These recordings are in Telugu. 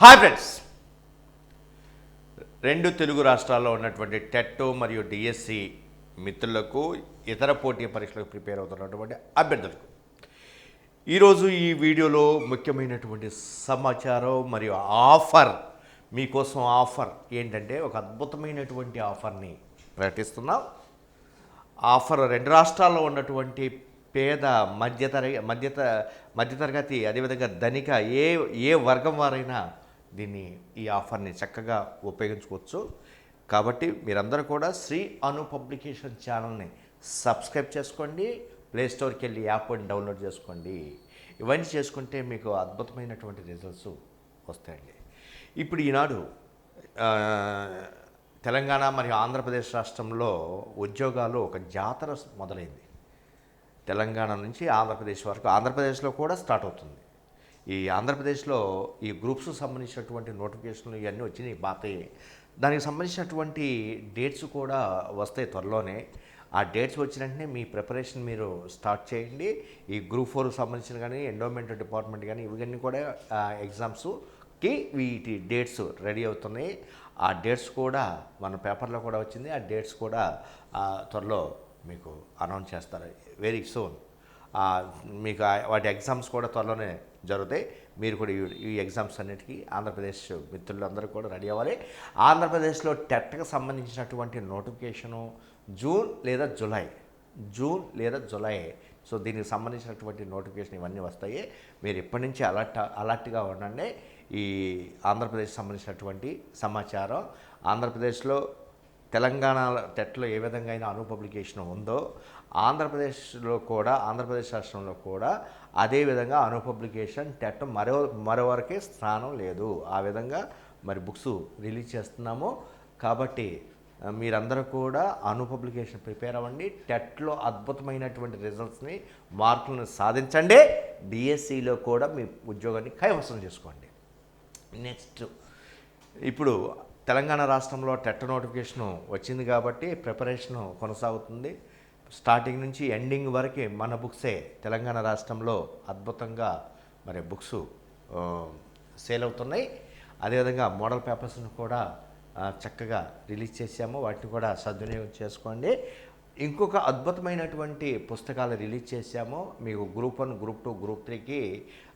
హాయ్ ఫ్రెండ్స్ రెండు తెలుగు రాష్ట్రాల్లో ఉన్నటువంటి టెట్ మరియు డిఎస్సి మిత్రులకు ఇతర పోటీ పరీక్షలకు ప్రిపేర్ అవుతున్నటువంటి అభ్యర్థులకు. ఈరోజు ఈ వీడియోలో ముఖ్యమైనటువంటి సమాచారం మరియు ఆఫర్ మీకోసం ఆఫర్ ఏంటంటే ఒక అద్భుతమైనటువంటి ఆఫర్ని ప్రకటిస్తున్నాం. ఆఫర్ రెండు రాష్ట్రాల్లో ఉన్నటువంటి పేద మధ్యతర మధ్యత మధ్యతరగతి అదేవిధంగా ధనిక ఏ ఏ వర్గం వారైనా దీన్ని ఈ ఆఫర్ని చక్కగా ఉపయోగించుకోవచ్చు. కాబట్టి మీరందరూ కూడా శ్రీ అను పబ్లికేషన్ ఛానల్ని సబ్స్క్రైబ్ చేసుకోండి ప్లేస్టోర్కి వెళ్ళి యాప్ని డౌన్లోడ్ చేసుకోండి. ఇవన్నీ చేసుకుంటే మీకు అద్భుతమైనటువంటి రిజల్ట్స్ వస్తాయండి. ఇప్పుడు ఈనాడు తెలంగాణ మరియు ఆంధ్రప్రదేశ్ రాష్ట్రంలో ఉద్యోగాలు ఒక జాతర మొదలైంది. తెలంగాణ నుంచి ఆంధ్రప్రదేశ్ వరకు ఆంధ్రప్రదేశ్లో కూడా స్టార్ట్ అవుతుంది. ఈ ఆంధ్రప్రదేశ్లో ఈ గ్రూప్స్ సంబంధించినటువంటి నోటిఫికేషన్లు ఇవన్నీ వచ్చినాయి బాతాయి దానికి సంబంధించినటువంటి డేట్స్ కూడా వస్తాయి త్వరలోనే. ఆ డేట్స్ వచ్చిన వెంటనే మీ ప్రిపరేషన్ మీరు స్టార్ట్ చేయండి. ఈ గ్రూప్ ఫోర్కి సంబంధించిన కానీ ఎండోమెంట్ డిపార్ట్మెంట్ కానీ ఇవన్నీ కూడా ఎగ్జామ్స్కి వీటి డేట్స్ రెడీ అవుతున్నాయి. ఆ డేట్స్ కూడా మన పేపర్లో కూడా వచ్చింది. ఆ డేట్స్ కూడా త్వరలో మీకు అనౌన్స్ చేస్తారు. Very soon. మీకు వాటి ఎగ్జామ్స్ కూడా త్వరలోనే జరుగుతాయి. మీరు కూడా ఈ- ఈ ఎగ్జామ్స్ అన్నిటికీ ఆంధ్రప్రదేశ్ మిత్రులందరూ కూడా రెడీ అవ్వాలి. ఆంధ్రప్రదేశ్లో టెట్కి సంబంధించినటువంటి నోటిఫికేషను జూన్ లేదా జూలై జూన్ లేదా జూలై. సో దీనికి సంబంధించినటువంటి నోటిఫికేషన్ ఇవన్నీ వస్తాయి. మీరు ఇప్పటి నుంచి అలర్ట్ అలర్ట్గా ఉండండి. ఈ ఆంధ్రప్రదేశ్ సంబంధించినటువంటి సమాచారం. ఆంధ్రప్రదేశ్లో తెలంగాణ టెట్లో ఏ విధంగా అయినా అను పబ్లికేషన్ ఉందో ఆంధ్రప్రదేశ్లో కూడా ఆంధ్రప్రదేశ్ రాష్ట్రంలో కూడా అదే విధంగా అను పబ్లికేషన్ టెట్ మరో మరోవరకే స్థానం లేదు. ఆ విధంగా మరి బుక్స్ రిలీజ్ చేస్తున్నాము. కాబట్టి మీరందరూ కూడా అను పబ్లికేషన్ ప్రిపేర్ అవ్వండి. టెట్లో అద్భుతమైనటువంటి రిజల్ట్స్ని మార్కులను సాధించండి. డిఎస్సిలో కూడా మీ ఉద్యోగాన్ని కైవసం చేసుకోండి. నెక్స్ట్ ఇప్పుడు తెలంగాణ రాష్ట్రంలో టెట్ నోటిఫికేషన్ వచ్చింది కాబట్టి ప్రిపరేషన్ కొనసాగుతుంది. స్టార్టింగ్ నుంచి ఎండింగ్ వరకు మన బుక్సే తెలంగాణ రాష్ట్రంలో అద్భుతంగా మరి బుక్స్ సేల్ అవుతున్నాయి. అదేవిధంగా మోడల్ పేపర్స్ను కూడా చక్కగా రిలీజ్ చేశాము. వాటిని కూడా సద్వినియోగం చేసుకోండి. ఇంకొక అద్భుతమైనటువంటి పుస్తకాలు రిలీజ్ చేశాము. మీకు group one group two group త్రీకి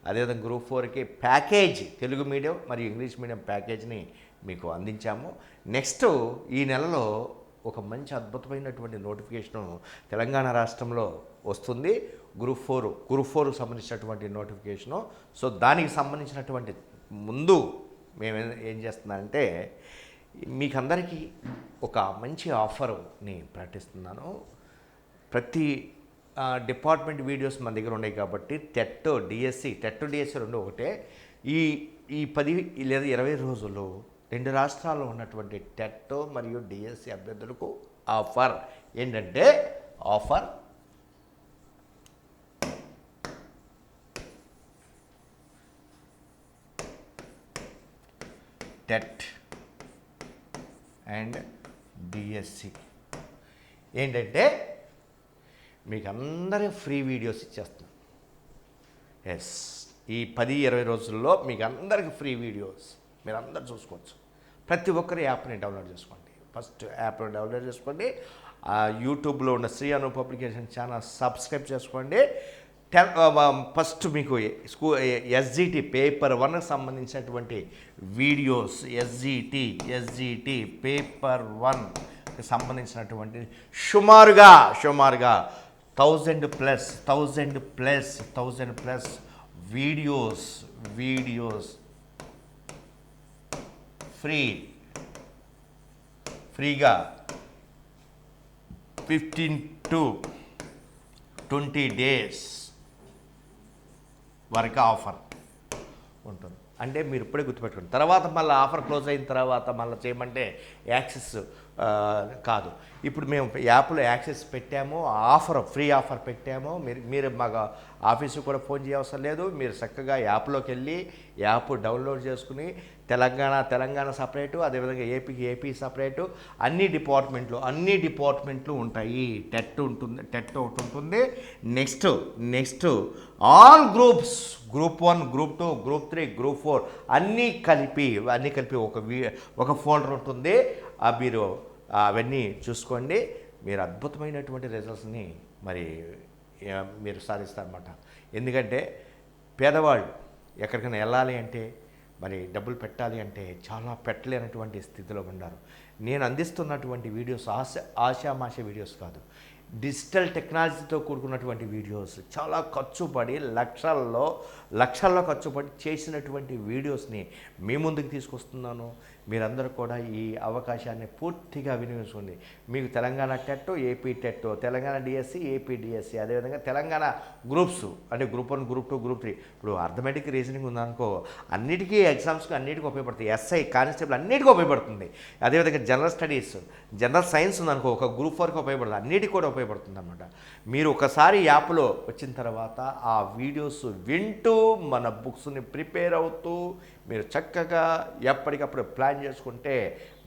అదేవిధంగా గ్రూప్ ఫోర్కి ప్యాకేజ్ తెలుగు మీడియం మరియు ఇంగ్లీష్ మీడియం ప్యాకేజ్ని మీకు అందించాము. నెక్స్ట్ ఈ నెలలో ఒక మంచి అద్భుతమైనటువంటి నోటిఫికేషన్ తెలంగాణ రాష్ట్రంలో వస్తుంది. గ్రూప్ ఫోర్ గ్రూప్ ఫోర్ సంబంధించినటువంటి నోటిఫికేషను. సో దానికి సంబంధించినటువంటి ముందు మేము ఏం- చేస్తున్నామంటే మీకు అందరికీ ఒక మంచి ఆఫర్ని ప్రకటిస్తున్నాను. ప్రతి ఆ, డిపార్ట్మెంట్ వీడియోస్ మన దగ్గర ఉన్నాయి కాబట్టి టెట్ డిఎస్సి టెట్ డిఎస్సి రెండు ఒకటే. ఈ ఈ పది లేదా ఇరవై రోజుల్లో రెండు రాష్ట్రాల్లో ఉన్నటువంటి టెట్ మరియు డిఎస్సి అభ్యర్థులకు ఆఫర్. ఏంటంటే ఆఫర్ టెట్ అండ్ డిఎస్సి. ఏంటంటే మీకు అందరూ ఫ్రీ వీడియోస్ ఇచ్చేస్తాం ఎస్ ఈ పది ఇరవై రోజుల్లో మీకు అందరికి ఫ్రీ వీడియోస్. మీరు అందరు చూసుకోవచ్చు. ప్రతి ఒక్కరు యాప్ని డౌన్లోడ్ చేసుకోండి. ఫస్ట్ యాప్ని డౌన్లోడ్ చేసుకోండి. యూట్యూబ్లో ఉన్న Shri Anu publication channel subscribe చేసుకోండి. టెన్ ఫస్ట్ మీకు స్కూ ఎస్జిటి పేపర్ వన్కి సంబంధించినటువంటి వీడియోస్ ఎస్జిటి ఎస్జిటి పేపర్ వన్కి సంబంధించినటువంటి సుమారుగా సుమారుగా thousand plus thousand plus thousand plus videos videos free. ఫ్రీగా ఫిఫ్టీన్ టు ట్వంటీ డేస్ వరకు ఆఫర్ ఉంటుంది. అంటే మీరు ఇప్పుడే గుర్తుపెట్టుకోండి. తర్వాత మళ్ళీ ఆఫర్ క్లోజ్ అయిన తర్వాత మళ్ళీ చేయమంటే యాక్సెస్ కాదు. ఇప్పుడు మేము యాప్లో యాక్సెస్ పెట్టాము ఆఫర్ ఫ్రీ ఆఫర్ పెట్టాము. మీరు మీరు మాకు ఆఫీసు కూడా ఫోన్ చేయవసరం లేదు. మీరు చక్కగా యాప్లోకి వెళ్ళి యాప్ డౌన్లోడ్ చేసుకుని తెలంగాణ తెలంగాణ సపరేటు అదేవిధంగా ఏపీకి ఏపీ సపరేటు అన్ని డిపార్ట్మెంట్లు అన్ని డిపార్ట్మెంట్లు ఉంటాయి. టెట్ ఉంటుంది టెట్ ఒకటి ఉంటుంది. Next next all groups group one group two group three group four అన్నీ కలిపి అన్నీ కలిపి ఒక వీ ఒక ఫోల్డర్ ఉంటుంది. మీరు అవన్నీ చూసుకోండి. మీరు అద్భుతమైనటువంటి రిజల్ట్స్ని మరి మీరు సాధిస్తారన్నమాట. ఎందుకంటే పేదవాళ్ళు ఎక్కడికైనా వెళ్ళాలి అంటే మరి డబ్బులు పెట్టాలి అంటే చాలా పెట్టలేనటువంటి స్థితిలో ఉన్నారు. నేను అందిస్తున్నటువంటి వీడియోస్ ఆశ ఆశామాష వీడియోస్ కాదు. డిజిటల్ టెక్నాలజీతో కూడుకున్నటువంటి వీడియోస్ చాలా ఖర్చు పడి లక్షల్లో లక్షల్లో ఖర్చు పడి చేసినటువంటి వీడియోస్ని మీ ముందుకు తీసుకొస్తున్నాను. మీరందరూ కూడా ఈ అవకాశాన్ని పూర్తిగా వినియోగించుకోండి. మీకు Telangana TET AP TET Telangana DSC AP DSC అదేవిధంగా తెలంగాణ గ్రూప్స్ అంటే group one group two group three. ఇప్పుడు అర్థమెటిక్ రీజనింగ్ ఉందనుకో అన్నిటికీ ఎగ్జామ్స్కి అన్నిటికీ ఉపయోగపడుతుంది ఎస్ఐ కానిస్టేబుల్ అన్నిటికీ ఉపయోగపడుతుంది. అదేవిధంగా జనరల్ స్టడీస్ జనరల్ సైన్స్ ఉందనుకో ఒక గ్రూప్ వరకు ఉపయోగపడుతుంది అన్నిటికీ కూడా ఉపయోగపడుతుంది అనమాట మీరు ఒకసారి యాప్లో వచ్చిన తర్వాత ఆ వీడియోస్ వింటూ మన బుక్స్ని ప్రిపేర్ అవుతూ మీరు చక్కగా ఎప్పటికప్పుడు ప్లాన్ చేసుకుంటే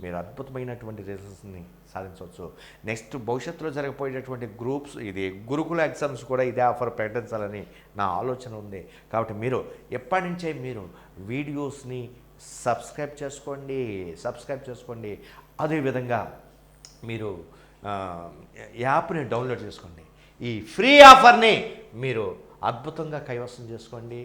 మీరు అద్భుతమైనటువంటి రిజల్ట్స్ని సాధించవచ్చు. నెక్స్ట్ భవిష్యత్తులో జరగబోయేటటువంటి గ్రూప్స్ ఇది గురుకుల ఎగ్జామ్స్ కూడా ఇదే ఆఫర్ ప్రకటించాలని నా ఆలోచన ఉంది. కాబట్టి మీరు ఎప్పటి నుంచే మీరు వీడియోస్ని సబ్స్క్రైబ్ చేసుకోండి సబ్స్క్రైబ్ చేసుకోండి. అదేవిధంగా మీరు యాప్ని డౌన్లోడ్ చేసుకోండి. ఈ ఫ్రీ ఆఫర్ని మీరు అద్భుతంగా కైవసం చేసుకోండి.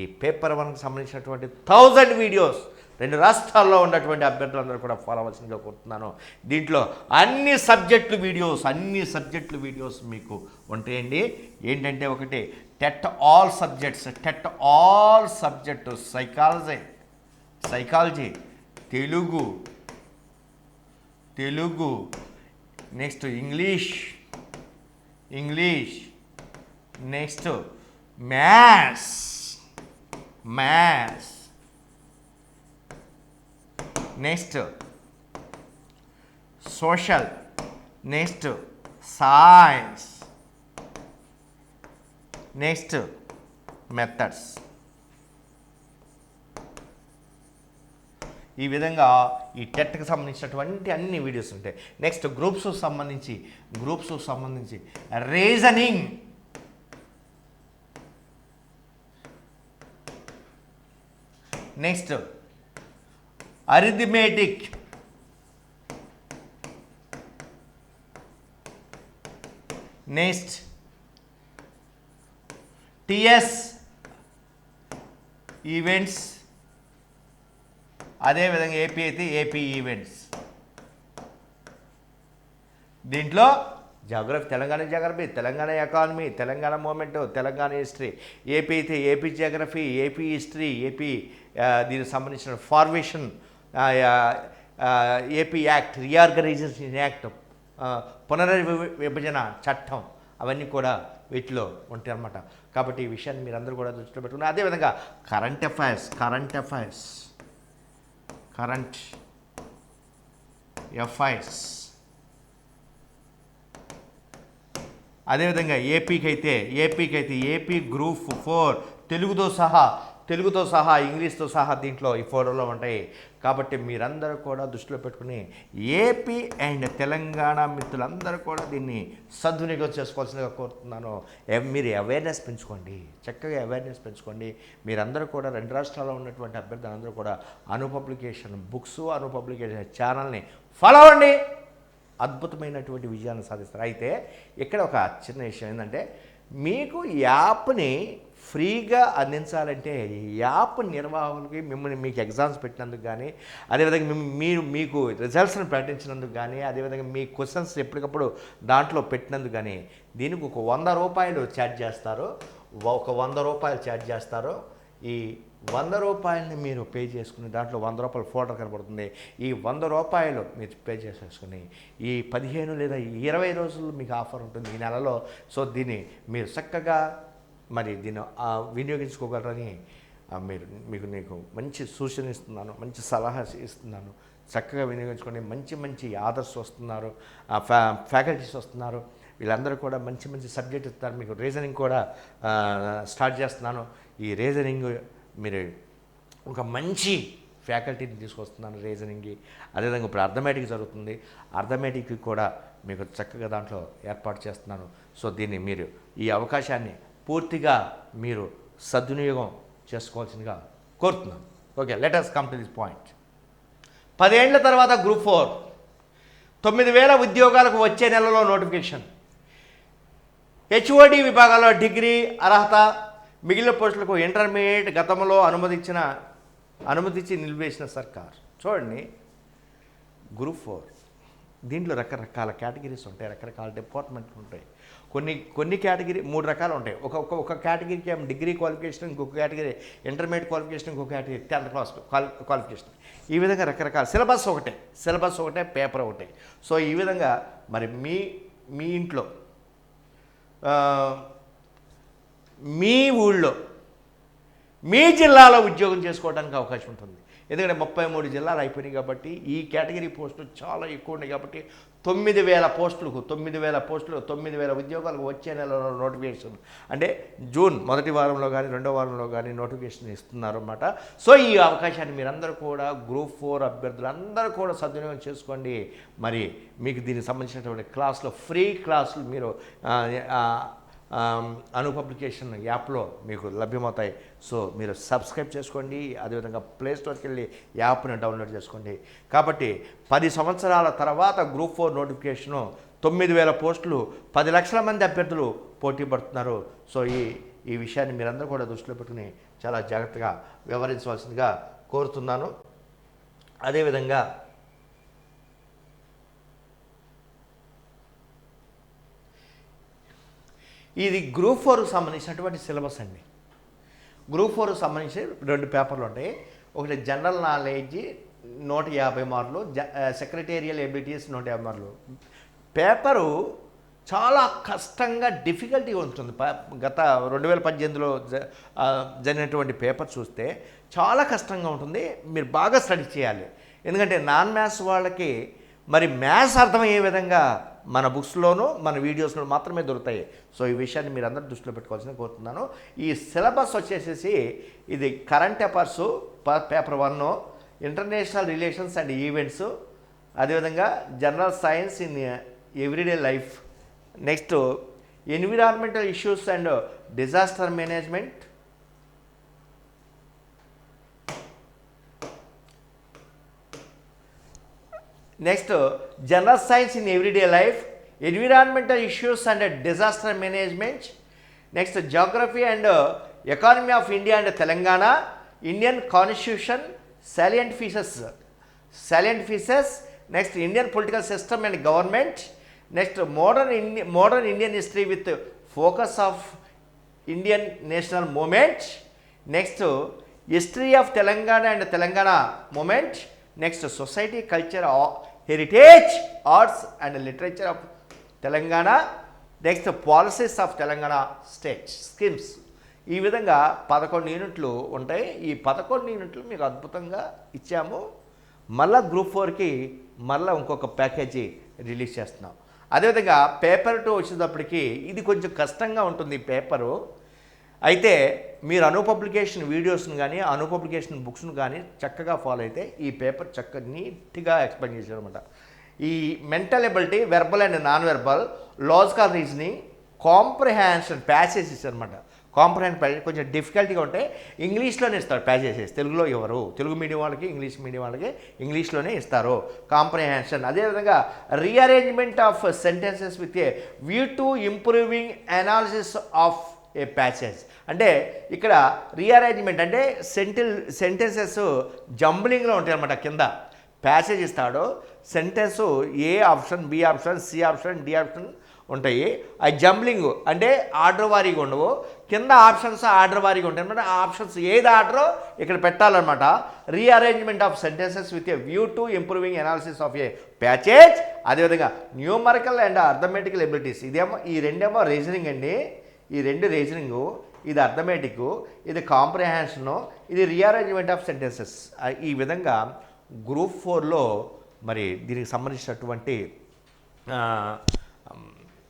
ఈ పేపర్ వన్కి సంబంధించినటువంటి థౌజండ్ వీడియోస్ రెండు రాష్ట్రాల్లో ఉన్నటువంటి అభ్యర్థులందరూ కూడా ఫాలో అవ్వాల్సిందిగా కోరుతున్నాను. దీంట్లో అన్ని సబ్జెక్టులు వీడియోస్ అన్ని సబ్జెక్టులు వీడియోస్ మీకు ఉంటాయండి. ఏంటంటే ఒకటి TET all subjects TET all subject psychology psychology Telugu Telugu next English English next maths. Maths next social next science next methods ఈ విధంగా ఈ టెట్కి సంబంధించినటువంటి అన్ని వీడియోస్ ఉంటాయి. నెక్స్ట్ గ్రూప్స్ సంబంధించి గ్రూప్స్ సంబంధించి reasoning next. Arithmetic. Next. TS. Events. అదేవిధంగా ఏపీ అయితే ఏపీ ఈవెంట్స్. దీంట్లో geography Telangana geography Telangana economy Telangana movement Telangana history. AP అయితే AP geography AP history AP దీనికి సంబంధించిన formation AP act reorganisation act ఆ, విభజన చట్టం అవన్నీ కూడా వీటిలో ఉంటాయి అన్నమాట కాబట్టి ఈ విషయాన్ని మీరందరూ కూడా దృష్టిలో పెట్టుకుని అదేవిధంగా current affairs current affairs current FIS అదేవిధంగా ఏపీకి అయితే ఏపీకి అయితే ఏపీ గ్రూప్ ఫోర్ తెలుగుతో సహా తెలుగుతో సహా ఇంగ్లీష్తో సహా దీంట్లో ఈ ఫోటోలో ఉంటాయి. కాబట్టి మీరందరూ కూడా దృష్టిలో పెట్టుకుని ఏపీ అండ్ తెలంగాణ మిత్రులందరూ కూడా దీన్ని సద్వినియోగం చేసుకోవాల్సిందిగా కోరుతున్నాను. మీరు అవేర్నెస్ పెంచుకోండి. చక్కగా అవేర్నెస్ పెంచుకోండి. మీరందరూ కూడా రెండు రాష్ట్రాల్లో ఉన్నటువంటి అభ్యర్థులందరూ కూడా Anu publication books Anu publication ఛానల్ని ఫాలో అవ్వండి. అద్భుతమైనటువంటి విజయాన్ని సాధిస్తారు. అయితే ఇక్కడ ఒక చిన్న విషయం ఏంటంటే మీకు యాప్ని ఫ్రీగా అందించాలంటే ఈ యాప్ నిర్వాహకులకి మిమ్మల్ని మీకు ఎగ్జామ్స్ పెట్టినందుకు కానీ అదేవిధంగా మిమ్- మీరు మీకు రిజల్ట్స్ని ప్రకటించినందుకు కానీ అదేవిధంగా మీ క్వశ్చన్స్ ఎప్పటికప్పుడు దాంట్లో పెట్టినందుకు కానీ దీనికి ఒక వంద రూపాయలు ఛార్జ్ చేస్తారు. ఒక వంద రూపాయలు ఛార్జ్ చేస్తారు. ఈ వంద రూపాయలని మీరు పే చేసుకుని దాంట్లో వంద రూపాయల ఫోటో కనబడుతుంది. ఈ వంద రూపాయలు మీరు పే చేసేసుకుని ఈ పదిహేను లేదా ఇరవై రోజులు మీకు ఆఫర్ ఉంటుంది ఈ నెలలో. సో దీన్ని మీరు చక్కగా మరి దీన్ని వినియోగించుకోగలరని మీరు మీకు నీకు మంచి సూచన ఇస్తున్నాను మంచి సలహా ఇస్తున్నాను. చక్కగా వినియోగించుకోండి. మంచి మంచి ఆదర్స్ వస్తున్నారు ఆ ఫ్యా ఫ్యాకల్టీస్ వస్తున్నారు. వీళ్ళందరూ కూడా మంచి మంచి సబ్జెక్ట్ ఇస్తారు మీకు రీజనింగ్ కూడా స్టార్ట్ చేస్తున్నాను. ఈ రీజనింగ్ మీరు ఒక మంచి ఫ్యాకల్టీని తీసుకొస్తున్నాను రీజనింగ్కి అదేవిధంగా ఇప్పుడు అర్థమెటిక్ జరుగుతుంది. అర్థమేటిక్ కూడా మీకు చక్కగా దాంట్లో ఏర్పాటు చేస్తున్నాను. సో దీన్ని మీరు ఈ అవకాశాన్ని పూర్తిగా మీరు సద్వినియోగం చేసుకోవాల్సిందిగా కోరుతున్నాను. Okay letters come to this point పదేళ్ళ తర్వాత గ్రూప్ ఫోర్ తొమ్మిది వేల ఉద్యోగాలకు వచ్చే నెలలో నోటిఫికేషన్ హెచ్ఓడి విభాగాల్లో డిగ్రీ అర్హత మిగిలిన పోస్టులకు ఇంటర్మీడియట్ గతంలో అనుమతించిన అనుమతించి నిలిపేసిన సర్కార్. చూడండి గ్రూప్ ఫోర్. దీంట్లో రకరకాల కేటగిరీస్ ఉంటాయి రకరకాల డిపార్ట్మెంట్లు ఉంటాయి. కొన్ని కొన్ని కేటగిరీ మూడు రకాలు ఉంటాయి. ఒక ఒక ఒక కేటగిరీకి ఏమో డిగ్రీ క్వాలిఫికేషన్ ఇంకొక కేటగిరీ ఇంటర్మీడియట్ క్వాలిఫికేషన్ ఇంకొక category tenth class quali qualification. ఈ విధంగా రకరకాల సిలబస్ ఒకటే సిలబస్ ఒకటే పేపర్ ఒకటే. సో ఈ విధంగా మరి మీ మీ ఇంట్లో మీ ఊళ్ళో మీ జిల్లాలో ఉద్యోగం చేసుకోవడానికి అవకాశం ఉంటుంది. ఎందుకంటే ముప్పై మూడు జిల్లాలు అయిపోయినాయి కాబట్టి ఈ కేటగిరీ పోస్టులు చాలా ఎక్కువ ఉన్నాయి కాబట్టి తొమ్మిది వేల పోస్టులకు తొమ్మిది వేల పోస్టులు తొమ్మిది వేల ఉద్యోగాలకు వచ్చే నెలలో నోటిఫికేషన్. అంటే జూన్ మొదటి వారంలో కానీ రెండో వారంలో కానీ నోటిఫికేషన్ ఇస్తున్నారు అన్నమాట. సో ఈ అవకాశాన్ని మీరందరూ కూడా గ్రూప్ ఫోర్ అభ్యర్థులు అందరూ కూడా సద్వినియోగం చేసుకోండి. మరి మీకు దీనికి సంబంధించినటువంటి క్లాసులు ఫ్రీ క్లాసులు మీరు అను పబ్లికేషన్ యాప్లో మీకు లభ్యమవుతాయి. సో మీరు సబ్స్క్రైబ్ చేసుకోండి. అదేవిధంగా ప్లేస్టోర్కి వెళ్ళి యాప్ని డౌన్లోడ్ చేసుకోండి. కాబట్టి పది సంవత్సరాల తర్వాత గ్రూప్ ఫోర్ నోటిఫికేషను తొమ్మిది వేల పోస్టులు పది లక్షల మంది అభ్యర్థులు పోటీ పడుతున్నారు. సో ఈ ఈ విషయాన్ని మీరందరూ కూడా దృష్టిలో పెట్టుకుని చాలా జాగ్రత్తగా వ్యవహరించవలసిందిగా కోరుతున్నాను. అదేవిధంగా ఇది గ్రూప్ ఫోర్కు సంబంధించినటువంటి సిలబస్ అండి. గ్రూప్ ఫోర్కు సంబంధించి రెండు పేపర్లు ఉంటాయి. ఒకటి జనరల్ నాలెడ్జ్ నూట యాభై మార్కులు జ సెక్రటేరియల్ ఎబిలిటీస్ నూట యాభై మార్కులు. పేపరు చాలా కష్టంగా డిఫికల్టీ ఉంటుంది. గత రెండు వేల పద్దెనిమిదిలో జ జరిగినటువంటి పేపర్ చూస్తే చాలా కష్టంగా ఉంటుంది. మీరు బాగా స్టడీ చేయాలి. ఎందుకంటే నాన్ మ్యాథ్స్ వాళ్ళకి మరి మ్యాథ్స్ అర్థమయ్యే విధంగా మన బుక్స్లోనూ మన వీడియోస్లో మాత్రమే దొరుకుతాయి. సో ఈ విషయాన్ని మీరు అందరూ దృష్టిలో పెట్టుకోవాల్సిన కోరుతున్నాను. ఈ సిలబస్ వచ్చేసేసి ఇది current affairs paper one international relations and events అదేవిధంగా general science in everyday life. Next environmental issues and disaster management Next, uh, general science in everyday life, environmental issues and disaster management. Next, uh, geography and uh, economy of India and Telangana, Indian constitution, salient features, salient features. Next, Indian political system and government. Next, modern, modern Indian history with focus of Indian national moment. Next, history of Telangana and Telangana moment. Next, society, culture, heritage arts and literature of Telangana next policies of Telangana state schemes ఈ విధంగా పదకొండు యూనిట్లు ఉంటాయి. ఈ పదకొండు యూనిట్లు మీకు అద్భుతంగా ఇచ్చాము. మళ్ళా గ్రూప్ ఫోర్కి మళ్ళీ ఇంకొక ప్యాకేజీ రిలీజ్ చేస్తున్నాం. అదేవిధంగా పేపర్ టూ వచ్చేటప్పటికి ఇది కొంచెం కష్టంగా ఉంటుంది పేపరు అయితే మీరు అను పబ్లికేషన్ వీడియోస్ని కానీ అను పబ్లికేషన్ బుక్స్ని కానీ చక్కగా ఫాలో అయితే ఈ పేపర్ చక్కగా నీట్గా ఎక్స్ప్లెయిన్ చేశారు అనమాట ఈ mental ability verbal and non verbal logical reasoning comprehension passages అనమాట కాంప్రహెండ్ ప్యాసేజ్ కొంచెం డిఫికల్టీగా ఉంటే ఇంగ్లీష్లోనే ఇస్తారు ప్యాసేజెస్ తెలుగులో ఇవ్వరు తెలుగు మీడియం వాళ్ళకి ఇంగ్లీష్ మీడియం వాళ్ళకి ఇంగ్లీష్లోనే ఇస్తారు. కాంప్రహెన్షన్ అదేవిధంగా rearrangement of sentences with a view to improving analysis of a passage అంటే ఇక్కడ రీఅరేంజ్మెంట్ అంటే సెంటిల్ సెంటెన్సెస్ జంబ్లింగ్లో ఉంటాయి అన్నమాట కింద. ప్యాసేజ్ ఇస్తాడు sentence A option B option C option D option ఉంటాయి. ఆ జంబ్లింగ్ అంటే ఆర్డర్ వారీగా ఉండవు. కింద ఆప్షన్స్ ఆర్డర్ వారీగా ఉంటాయి. అనమాట ఆప్షన్స్ ఏది ఆర్డరో ఇక్కడ పెట్టాలన్నమాట. Rearrangement of sentences with a view to improving analysis of a passage అదేవిధంగా న్యూమరికల్ అండ్ అర్థమెటికల్ ఎబిలిటీస్ ఇదేమో ఈ రెండేమో రీజనింగ్ అండి. ఈ రెండు రీజనింగు ఇది అర్థమేటిక్ ఇది కాంప్రిహెన్షను ఇది రీఅరేంజ్మెంట్ ఆఫ్ సెంటెన్సెస్. ఈ విధంగా గ్రూప్ ఫోర్లో మరి దీనికి సంబంధించినటువంటి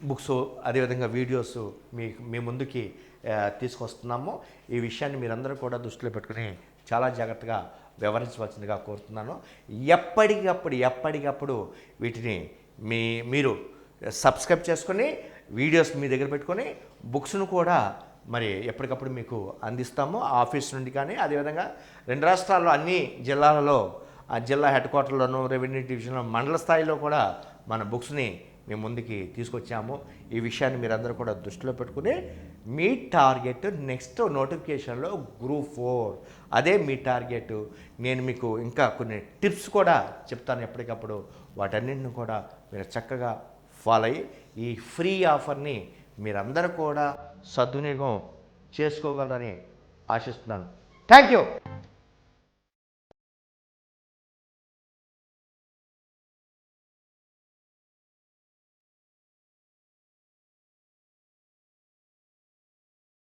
బుక్స్ అదేవిధంగా వీడియోస్ మీ మీ ముందుకి తీసుకొస్తున్నాము. ఈ విషయాన్ని మీరందరూ కూడా దృష్టిలో పెట్టుకుని చాలా జాగ్రత్తగా వివరించవలసిందిగా కోరుతున్నాను. ఎప్పటికప్పుడు ఎప్పటికప్పుడు వీటిని మీ మీరు సబ్స్క్రైబ్ చేసుకొని వీడియోస్ మీ దగ్గర పెట్టుకొని బుక్స్ను కూడా మరి ఎప్పటికప్పుడు మీకు అందిస్తాము. ఆఫీస్ నుండి కానీ అదేవిధంగా రెండు రాష్ట్రాల్లో అన్ని జిల్లాలలో ఆ జిల్లా హెడ్ క్వార్టర్లోనూ రెవెన్యూ డివిజన్లో మండల స్థాయిలో కూడా మన బుక్స్ని మేము ముందుకి తీసుకొచ్చాము. ఈ విషయాన్ని మీరందరూ కూడా దృష్టిలో పెట్టుకుని మీ టార్గెట్ నెక్స్ట్ నోటిఫికేషన్లో గ్రూప్ ఫోర్. అదే మీ టార్గెట్. నేను మీకు ఇంకా కొన్ని టిప్స్ కూడా చెప్తాను ఎప్పటికప్పుడు. వాటన్నింటిని కూడా మీరు చక్కగా ఫాలో అయ్యి ఈ ఫ్రీ ఆఫర్ని మీరందరూ కూడా సద్వినియోగం చేసుకోగలరని ఆశిస్తున్నాను. Thank you.